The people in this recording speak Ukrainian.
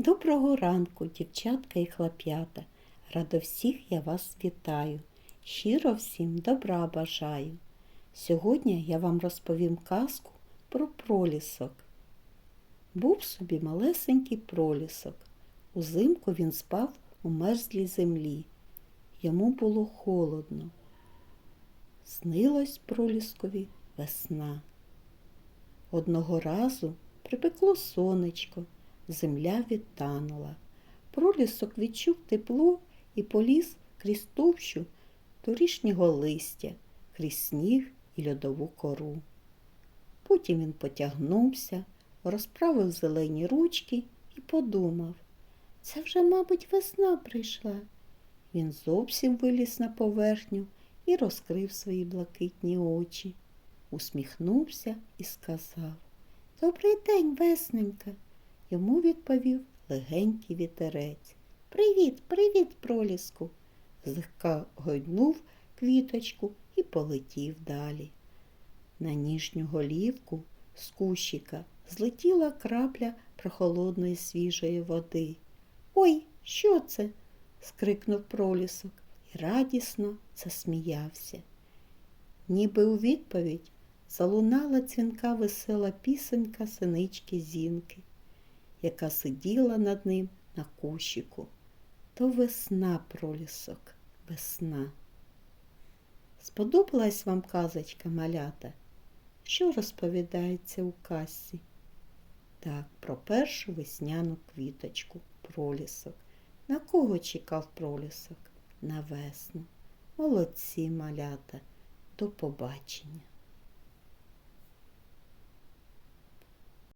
Доброго ранку, дівчатка і хлоп'ята. Радо всіх я вас вітаю. Щиро всім добра бажаю. Сьогодні я вам розповім казку про пролісок. Був собі малесенький пролісок. Узимку він спав у мерзлій землі. Йому було холодно. Снилась проліскові весна. Одного разу припекло сонечко, земля відтанула. Пролісок відчув тепло і поліз крізь товщу торішнього листя, крізь сніг і льодову кору. Потім він потягнувся, розправив зелені ручки і подумав, це вже, мабуть, весна прийшла. Він зовсім виліз на поверхню і розкрив свої блакитні очі, усміхнувся і сказав Добрий день, весненька. Йому відповів легенький вітерець. Привіт, привіт, проліску. Злегка гойднув квіточку і полетів далі. На ніжню голівку з кущика злетіла крапля прохолодної свіжої води. Ой, що це? скрикнув пролісок і радісно засміявся. Ніби у відповідь залунала дзвінка весела пісенька синички Зінки, яка сиділа над ним на кущику. То весна пролісок, весна. Сподобалась вам казочка малята? Що розповідається у казці? Так, про першу весняну квіточку, пролісок. На кого чекав пролісок? На весну. Молодці малята. До побачення.